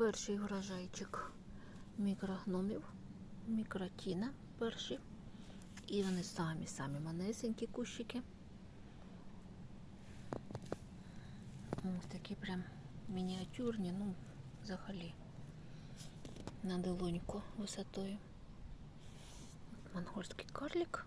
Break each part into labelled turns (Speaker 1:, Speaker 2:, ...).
Speaker 1: перший врожайчик мікрогномів, мікротіна перші. І вони самі-самі манесенькі кущики. Ось такі прям мініатюрні, ну, взагалі. На долоньку висотою. Монгольський карлик.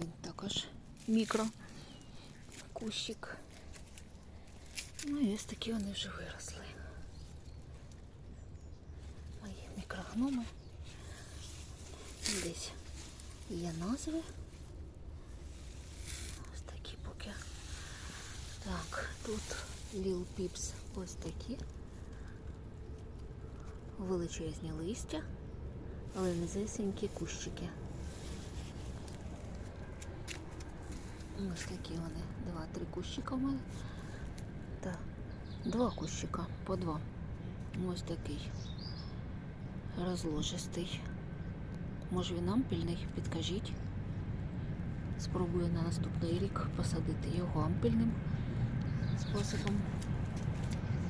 Speaker 1: Він також мікро кущик. Ну і ось такі вони вже виросли. Мої мікрогноми. Десь є назви. Ось такі поки. Так, тут Lil Pips ось такі. Величезні листя, але низесенькі кущики. Ось такі вони. Два-три кущика в мене. Так. Два кущика по два. Ось такий розложистий. Може він ампільний, підкажіть. Спробую на наступний рік посадити його ампільним способом.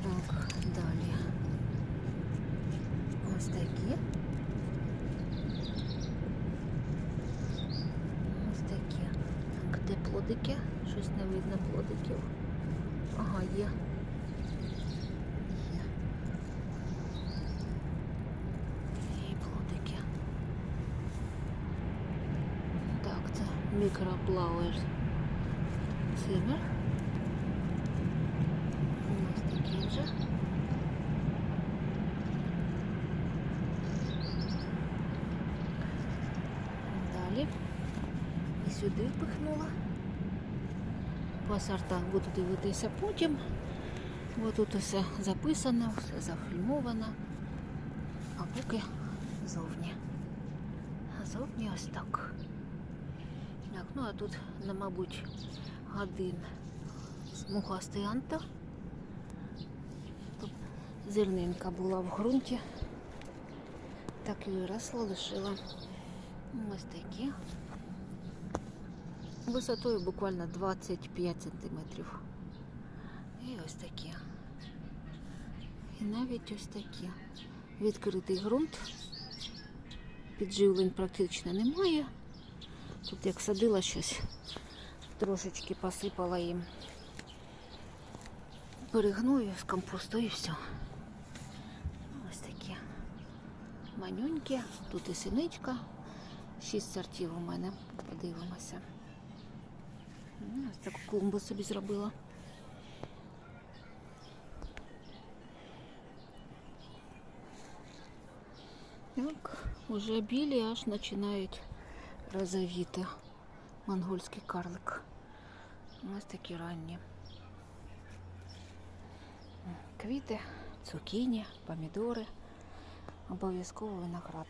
Speaker 1: Так, далі. Ось такі. Ось такі. Так, де плодики? Щось не видно плодиків. Ага, є. Є. І плодики. Так, це мікроплауер цимер. Ось такі вже. Далі. І сюди впихнула. По сортах буду дивитися потім. Бо тут усе записано, все зафільмовано. А поки зовні. А зовні ось так. Так, ну а тут, на, мабуть, один смугастий анта. Тут зернинка була в ґрунті. Так і виросла, лишила. Ось такі. Висотою буквально 25 сантиметрів. І ось такі. І навіть ось такі. Відкритий ґрунт. Підживлень практично немає. Тут як садила щось, трошечки посипала їм. Перегную з компосту і все. Ось такі манюнькі. Тут і синичка. Шість сортів у мене. Подивимося. Ось таку клумбу собі зробила. Так, уже білі аж починають розовіти. Монгольський карлик. Ось такі ранні. Квіти, цукіні, помідори. Обов'язково виноград.